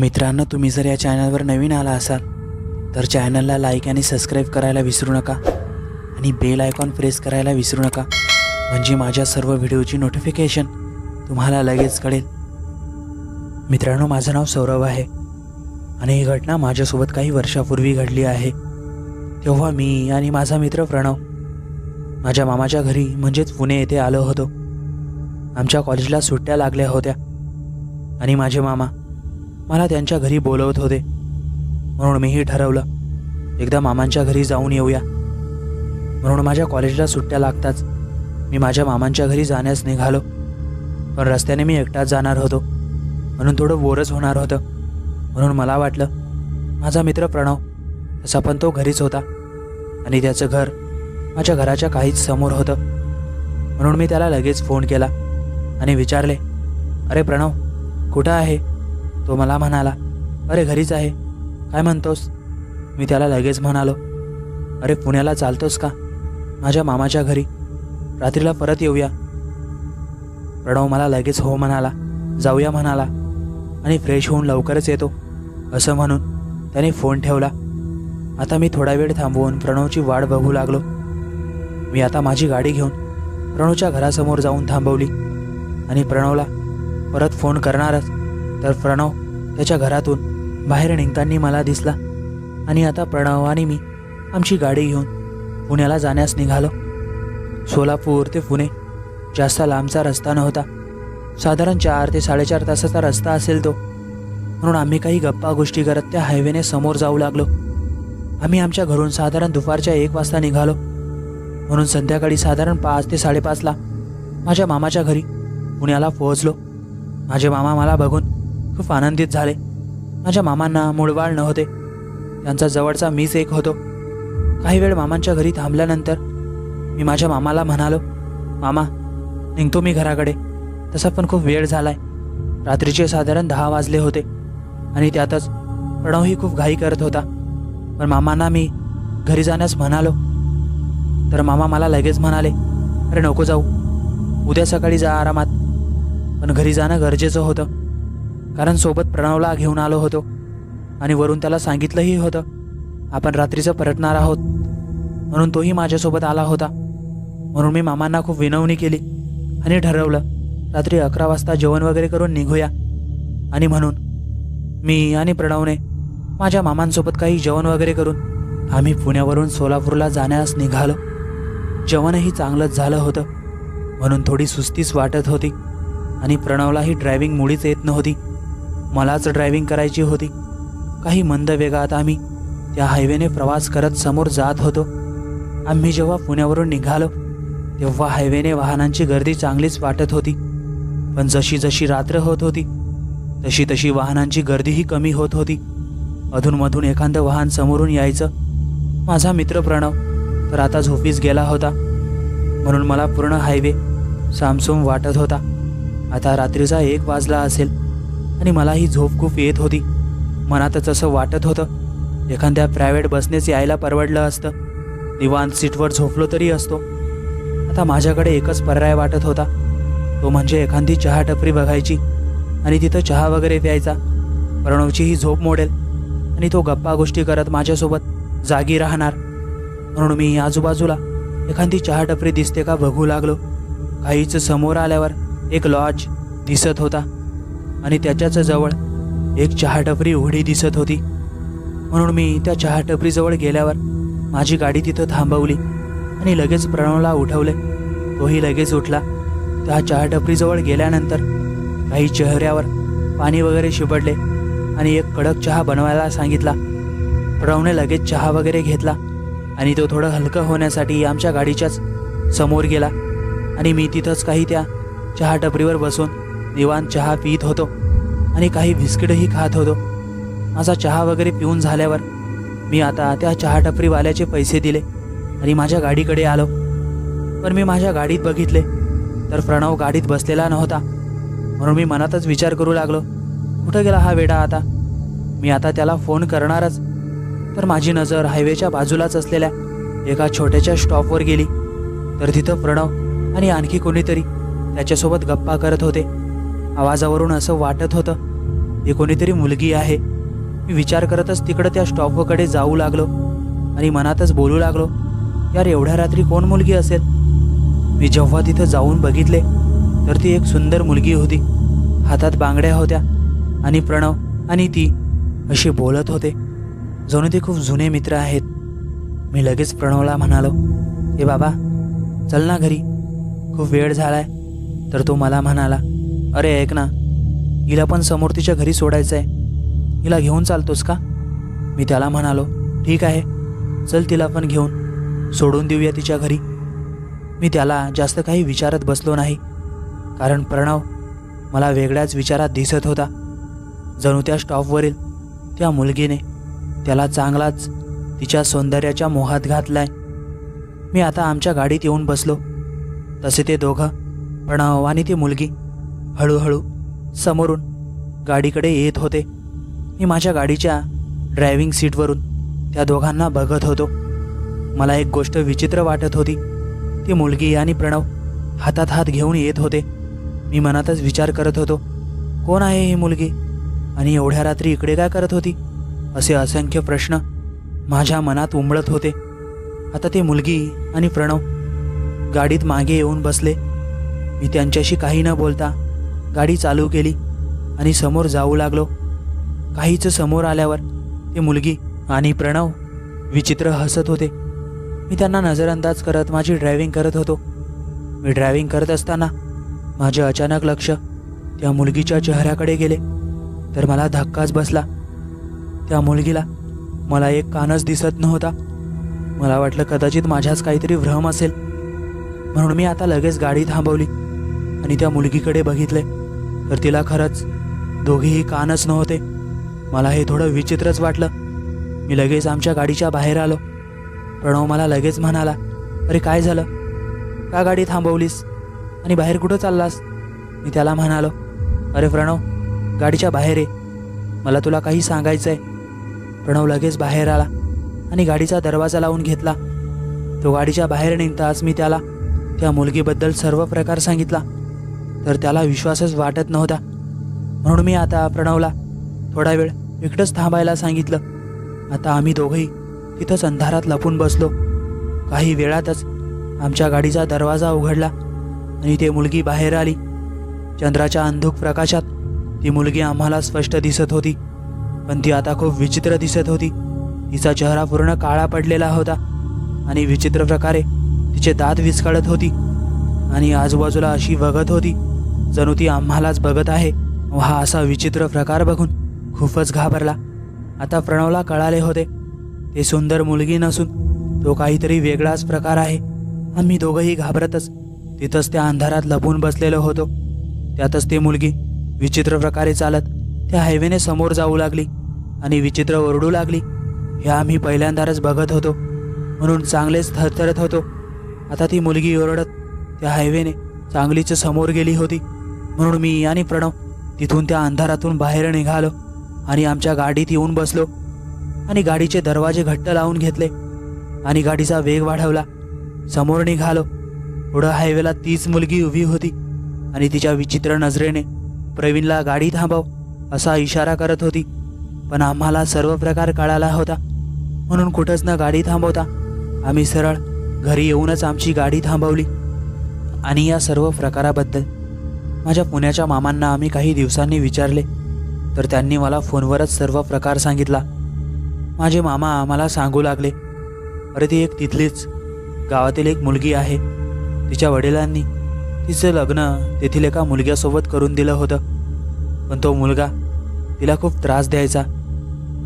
मित्रांनो तुम्ही जर या चॅनलवर नवीन आला असाल तर चॅनलला लाईक आणि सबस्क्राईब करायला विसरू नका आणि बेल आयकॉन प्रेस करायला विसरू नका. म्हणजे माझ्या सर्व व्हिडिओची नोटिफिकेशन तुम्हाला लगेच कळेल. मित्रांनो माझं नाव सौरभ आहे आणि ही घटना माझ्यासोबत काही वर्षापूर्वी घडली आहे. तेव्हा मी आणि माझा मित्र प्रणव माझ्या मामाच्या घरी म्हणजेच पुणे येथे आलो होतो. आमच्या कॉलेजला सुट्ट्या लागल्या होत्या आणि माझे मामा मला त्यांच्या घरी बोलवत होते. म्हणून मीही ठरवलं एकदा मामांच्या घरी जाऊन येऊया. म्हणून माझ्या कॉलेजला सुट्ट्या लागताच मी माझ्या मामांच्या घरी जाण्यास निघालो. पण रस्त्याने मी एकटाच जाणार होतो. म्हणून थोडं बोरच होणार होतं. म्हणून मला वाटलं माझा मित्र प्रणव तसा पण तो घरीच होता. आणि त्याचं घर माझ्या घराच्या काहीच समोर होतं. म्हणून मी त्याला लगेच फोन केला आणि विचारले अरे प्रणव कुठं आहे? तो मला म्हणाला अरे घरीच आहे. काय म्हणतोस? मी त्याला लगेच म्हणालो अरे पुण्याला चालतोस का? माझ्या मामाच्या घरी. रात्रीला परत येऊया. प्रणव मला लगेच हो म्हणाला जाऊया म्हणाला आणि फ्रेश होऊन लवकरच येतो असं म्हणून त्याने फोन ठेवला. आता मी थोडा वेळ थांबवून प्रणवची वाट बघू लागलो. मी आता माझी गाडी घेऊन प्रणवच्या घरासमोर जाऊन थांबवली आणि प्रणवला परत फोन करणारच. तर प्रणव त्याच्या घरातून बाहेर निघताना मला दिसला. आणि आता प्रणवाने मी आमची गाडी घेऊन पुण्याला जाण्यास निघालो. सोलापूर ते पुणे जास्त लांबचा रस्ता नव्हता. साधारण चार ते साडेचार तासाचा रस्ता असेल तो. म्हणून आम्ही काही गप्पा गोष्टी करत त्या हायवेने समोर जाऊ लागलो. आम्ही आमच्या घरून साधारण दुपारच्या एक वाजता निघालो. म्हणून संध्याकाळी साधारण पाच ते साडेपाचला माझ्या मामाच्या घरी पुण्याला पोहोचलो. माझे मामा मला बघून खूप आनंदित झाले. माझ्या मामांना मुळवाळ नव्हते. त्यांचा जवळचा मीच एक होतो. काही वेळ मामांच्या घरी थांबल्यानंतर मी माझ्या मामाला म्हणालो मामा निघतो मी घराकडे. तसा पण खूप वेळ झालाय. रात्रीचे साधारण दहा वाजले होते आणि त्यातच प्रणवही खूप घाई करत होता. पण मामांना मी घरी जाण्यास म्हणालो. तर मामा मला लगेच म्हणाले अरे नको जाऊ. उद्या सकाळी जा आरामात. पण घरी जाणं गरजेचं होतं. कारण सोबत प्रणवला घेऊन आलो होतो. आणि वरून त्याला सांगितलंही होतं आपण रात्रीचं परतणार आहोत. म्हणून तोही माझ्यासोबत आला होता. म्हणून मी मामांना खूप विनवणी केली आणि ठरवलं रात्री अकरा वाजता जेवण वगैरे करून निघूया. आणि म्हणून मी आणि प्रणवने माझ्या मामांसोबत काही जेवण वगैरे करून आम्ही पुण्यावरून सोलापूरला जाण्यास निघालो. जेवणही चांगलंच झालं होतं. म्हणून थोडी सुस्तीच वाटत होती आणि प्रणवलाही ड्रायव्हिंग मुळीच येत नव्हती. मलाच ड्रायव्हिंग करायची होती. काही मंद वेगात आम्ही त्या हायवेने प्रवास करत समोर जात होतो. आम्ही जेव्हा पुण्यावरून निघालो तेव्हा हायवेने वाहनांची गर्दी चांगलीच वाटत होती. पण जशी जशी रात्र होत होती तशी तशी वाहनांची गर्दीही कमी होत होती. अधूनमधून एखादं वाहन समोरून यायचं. माझा मित्र प्रणव तर आता झोपीस गेला होता. म्हणून मला पूर्ण हायवे सामसूम वाटत होता. आता रात्रीचा एक वाजला असेल. आणि मलाही झोप खूप येत होती. मनातच असं वाटत होतं एखाद्या प्रायव्हेट बसनेच यायला परवडलं असतं. निवांत सीटवर झोपलो तरी असतो. आता माझ्याकडे एकच पर्याय वाटत होता. तो म्हणजे एखादी चहा टपरी बघायची आणि तिथं चहा वगैरे प्यायचा. प्रणवची ही झोप मोडेल आणि तो गप्पा गोष्टी करत माझ्यासोबत जागी राहणार. म्हणून मी आजूबाजूला एखादी चहा टपरी दिसते का बघू लागलो. काहीच समोर आल्यावर एक लॉज दिसत होता. आणि त्याच्याच जवळ एक चहाटपरी उघडी दिसत होती. म्हणून मी त्या चहाटपरीजवळ गेल्यावर माझी गाडी तिथं थांबवली आणि लगेच प्रणवला उठवले. तोही लगेच उठला. त्या चहाटपरीजवळ गेल्यानंतर काही चेहऱ्यावर पाणी वगैरे शिपडले आणि एक कडक चहा बनवायला सांगितला. प्रणवने लगेच चहा वगैरे घेतला आणि तो थोडं हलकं होण्यासाठी आमच्या गाडीच्याच समोर गेला आणि मी तिथंच काही त्या चहा टपरीवर बसून निवांत चहा पित होतो आणि काही बिस्किटही खात होतो. माझा चहा वगैरे पिऊन झाल्यावर मी आता त्या चहा टपरीवाल्याचे पैसे दिले आणि माझ्या गाडीकडे आलो. पण मी माझ्या गाडीत बघितले तर प्रणव गाडीत बसलेला नव्हता. म्हणून मी मनातच विचार करू लागलो कुठं गेला हा वेडा आता? मी आता त्याला फोन करणारच. तर माझी नजर हायवेच्या बाजूलाच असलेल्या एका छोट्याच्या स्टॉपवर गेली. तर तिथं प्रणव आणि आणखी कोणीतरी त्याच्यासोबत गप्पा करत होते. आवाजावरून असं वाटत होतं हे कोणीतरी मुलगी आहे. मी विचार करतच तिकडं त्या स्टॉपकडे जाऊ लागलो आणि मनातच बोलू लागलो यार एवढ्या रात्री कोण मुलगी असेल? मी जेव्हा तिथं जाऊन बघितले तर ती एक सुंदर मुलगी होती. हातात बांगड्या होत्या आणि प्रणव आणि ती अशी बोलत होते जणू ते खूप जुने मित्र आहेत. मी लगेच प्रणवला म्हणालो ए बाबा चल ना घरी. खूप वेळ झालाय. तर तो मला म्हणाला अरे ऐक ना हिला पण समोर तिच्या घरी सोडायचं आहे हिला घेऊन चालतोस का? मी त्याला म्हणालो ठीक आहे चल तिला पण घेऊन सोडून देऊया तिच्या घरी. मी त्याला जास्त काही विचारत बसलो नाही कारण प्रणव मला वेगळ्याच विचारात दिसत होता. जणू त्या स्टॉपवरील त्या मुलगीने त्याला चांगलाच तिच्या सौंदर्याच्या मोहात घातलाय. मी आता आमच्या गाडीत येऊन बसलो. तसे ते दोघं प्रणव आणि ती मुलगी हळूहळू समोरून गाडीकडे येत होते. मी माझ्या गाडीच्या ड्रायव्हिंग सीटवरून त्या दोघांना बघत होतो. मला एक गोष्ट विचित्र वाटत होती. ती मुलगी आणि प्रणव हातात हात घेऊन येत होते. मी मनातच विचार करत होतो कोण आहे ही मुलगी? आणि एवढ्या रात्री इकडे काय करत होती? असे असंख्य प्रश्न माझ्या मनात उमळत होते. आता ती मुलगी आणि प्रणव गाडीत मागे येऊन बसले. मी त्यांच्याशी काही न बोलता गाडी चालू केली आणि समोर जाऊ लागलो. काहीच समोर आल्यावर ती मुलगी आणि प्रणव विचित्र हसत होते. मी त्यांना नजरअंदाज करत माझी ड्रायव्हिंग करत होतो. मी ड्रायव्हिंग करत असताना माझे अचानक लक्ष त्या मुलगीच्या चेहऱ्याकडे गेले. तर मला धक्काच बसला. त्या मुलगीला मला एक कानच दिसत नव्हता. मला वाटलं कदाचित माझ्याच काहीतरी भ्रम असेल. म्हणून मी आता लगेच गाडी थांबवली आणि त्या मुलगीकडे बघितले. तर तिला खरंच दोघेही कानच नव्हते. मला हे थोडं विचित्रच वाटलं. मी लगेच आमच्या गाडीच्या बाहेर आलो. प्रणव मला लगेच म्हणाला अरे काय झालं? का गाडी थांबवलीस? आणि बाहेर कुठं चाललास? मी त्याला म्हणालो अरे प्रणव गाडीच्या बाहेर ये. मला तुला काही सांगायचं आहे प्रणव लगेच बाहेर आला आणि गाडीचा दरवाजा लावून घेतला. तो गाडीच्या बाहेर निघताच मी त्याला त्या मुलगीबद्दल सर्व प्रकार सांगितला. तर त्याला विश्वासच वाटत नव्हता. म्हणून मी आता प्रणवला थोडा वेळ इकडंच थांबायला सांगितलं. आता आम्ही दोघंही तिथंच अंधारात लपून बसलो. काही वेळातच आमच्या गाडीचा दरवाजा उघडला आणि ती मुलगी बाहेर आली. चंद्राच्या अंधुक प्रकाशात ती मुलगी आम्हाला स्पष्ट दिसत होती पण ती आता खूप विचित्र दिसत होती. तिचा चेहरा पूर्ण काळा पडलेला होता आणि विचित्र प्रकारे तिचे दात विस्कळत होती आणि आजूबाजूला अशी बघत होती जणू ती आम्हालाच बघत आहे. व हा असा विचित्र प्रकार बघून खूपच घाबरला. आता प्रणवला कळाले होते. ते सुंदर मुलगी नसून तो काहीतरी वेगळाच प्रकार आहे. आम्ही दोघंही घाबरतच तिथंच त्या अंधारात लपून बसलेलो होतो. त्यातच ती मुलगी विचित्र प्रकारे चालत त्या हायवेने समोर जाऊ लागली आणि विचित्र ओरडू लागली. हे आम्ही पहिल्यांदाच बघत होतो. म्हणून चांगलेच थरथरत होतो. आता ती मुलगी ओरडत त्या हायवेने चांगलीच समोर गेली होती. म्हणून मी आणि प्रणव तिथून त्या अंधारातून बाहेर निघालो आणि आमच्या गाडीत येऊन बसलो. आणि गाडीचे दरवाजे घट्ट लावून घेतले आणि गाडीचा वेग वाढवला. समोर निघालो. पुढं हायवेला तीच मुलगी उभी होती आणि तिच्या विचित्र नजरेने प्रवीणला गाडी थांबव असा इशारा करत होती. पण आम्हाला सर्व प्रकार कळाला होता. म्हणून कुठंच न गाडी थांबवता आम्ही सरळ घरी येऊनच आमची गाडी थांबवली. आणि या सर्व प्रकाराबद्दल माझ्या पुण्याच्या मामांना आम्ही काही दिवसांनी विचारले तर त्यांनी मला फोनवरच सर्व प्रकार सांगितला. माझे मामा आम्हाला सांगू लागले अरे ती एक तिथलीच गावातील एक मुलगी आहे तिच्या वडिलांनी तिचं लग्न तेथील एका मुलग्यासोबत करून दिलं होतं. पण तो मुलगा तिला खूप त्रास द्यायचा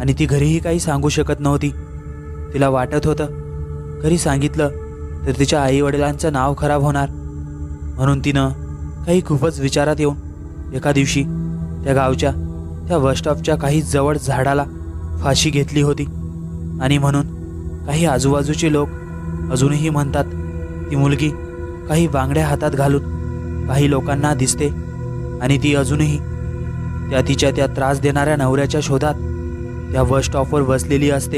आणि ती घरीही काही सांगू शकत नव्हती. तिला वाटत होतं घरी सांगितलं तर तिच्या आईवडिलांचं नाव खराब होणार. म्हणून तिनं काही खूपच विचारात येऊन एका दिवशी त्या गावच्या त्या बसस्टॉपच्या काही जवळ झाडाला फाशी घेतली होती. आणि म्हणून काही आजूबाजूचे लोक अजूनही म्हणतात ती मुलगी काही बांगड्या हातात घालून काही लोकांना दिसते आणि ती अजूनही त्या तिच्या त्या त्रास देणाऱ्या नवऱ्याच्या शोधात त्या बस स्टॉपवर बसलेली असते.